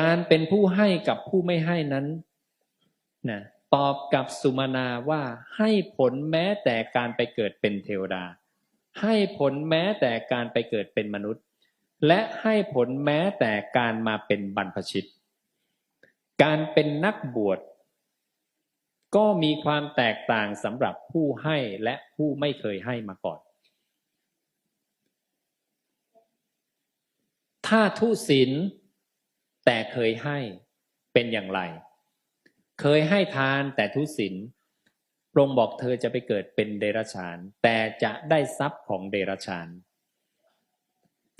การเป็นผู้ให้กับผู้ไม่ให้นั้นนะตอบกับสุมาณาว่าให้ผลแม้แต่การไปเกิดเป็นเทวดา ให้ผลแม้แต่การไปเกิดเป็นมนุษย์ และให้ผลแม้แต่การมาเป็นบรรพชิต การเป็นนักบวชก็มีความแตกต่างสำหรับผู้ให้และผู้ไม่เคยให้มาก่อน ถ้าทุศีล เคยให้เป็นอย่างไร เคยให้ทานแต่ทุศีลพระองค์บอกเธอจะไปเกิดเป็นเดรัจฉาน แต่จะได้ทรัพย์ของเดรัจฉาน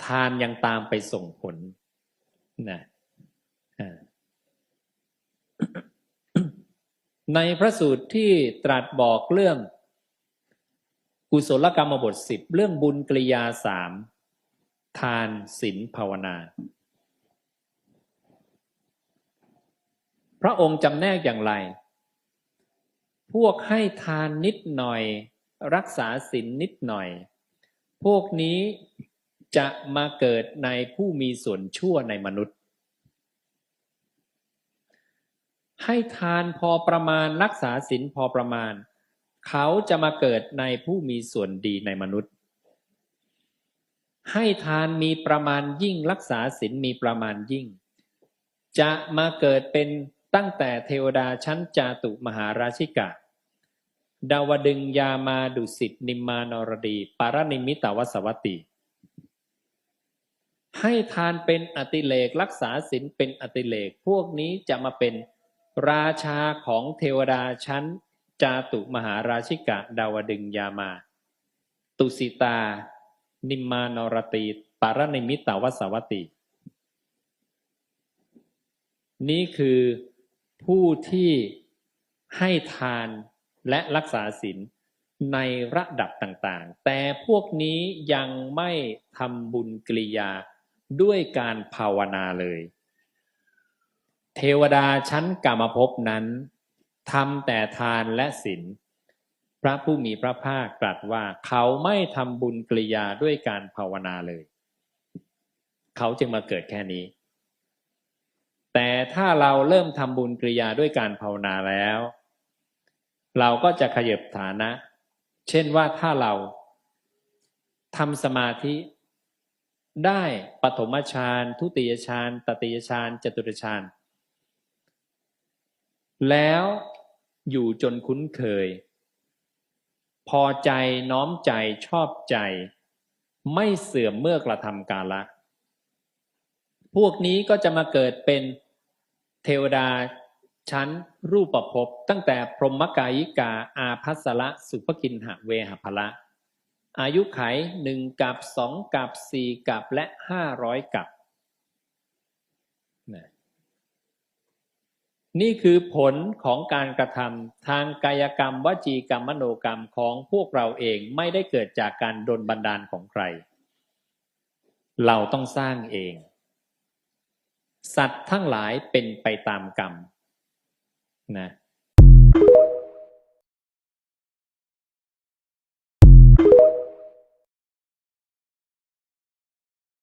ทานยังตามไปส่งผลนะในพระสูตรที่ตรัสบอกเรื่อง กุศลกรรมบทสิบเรื่องบุญกริยาสามทานศีลภาวนา พระองค์จำแนกอย่างไร พวกให้ทานนิดหน่อย รักษาศีลนิดหน่อย พวกนี้จะมาเกิดในผู้มีส่วนชั่วในมนุษย์ ให้ทานพอประมาณรักษาศีลพอประมาณ เขาจะมาเกิดในผู้มีส่วนดีในมนุษย์ ให้ทานมีประมาณยิ่งรักษาศีลมีประมาณยิ่ง จะมาเกิดเป็น ตั้งแต่เทวดาชั้นจาตุมหาราชิกะ ดาวดึงยามาดุสิตนิมมานรดี ปารนิมิตาวสวัตติ ให้ทานเป็นอติเลกรักษาศีลเป็นอติเลกพวกนี้จะมาเป็นราชาของเทวดาชั้น จาตุมหาราชิกะ ดาวดึงยามา ตุสิตา นิมมานรตีปารนิมิตาวสวัตตินี่คือ ผู้ที่ให้ทานและรักษาศีลในระดับต่างๆ แต่พวกนี้ยังไม่ทำบุญกริยาด้วยการภาวนาเลย เทวดาชั้นกามภพนั้นทำแต่ทานและศีลพระผู้มีพระภาคตรัสว่าเขาไม่ทำบุญกริยาด้วยการภาวนาเลย เขาจึงมาเกิดแค่นี้ แต่ถ้าเราเริ่มทำบุญกริยาด้วยการภาวนาแล้ว เราก็จะขยับฐานะ เช่นว่าถ้าเราทำสมาธิได้ปฐมฌานทุติยฌานตติยฌานจตุตฌานแล้วอยู่จนคุ้นเคย พอใจน้อมใจชอบใจ ไม่เสื่อมเมื่อกระทำกาละ พวกนี้ก็จะมาเกิดเป็น เทวดาชั้นรูปภพตั้งแต่พรหมกายิกาอาภัสละสุภกินหะเวหภละ อายุไขหนึ่งกับสองกับสี่กับและห้าร้อยกับนี่คือผลของการกระทำทางกายกรรมวจีกรรมมโนกรรมของพวกเราเองไม่ได้เกิดจากการดลบันดาลของใคร เราต้องสร้างเอง สัตว์ทั้งหลายเป็นไปตามกรรมนะ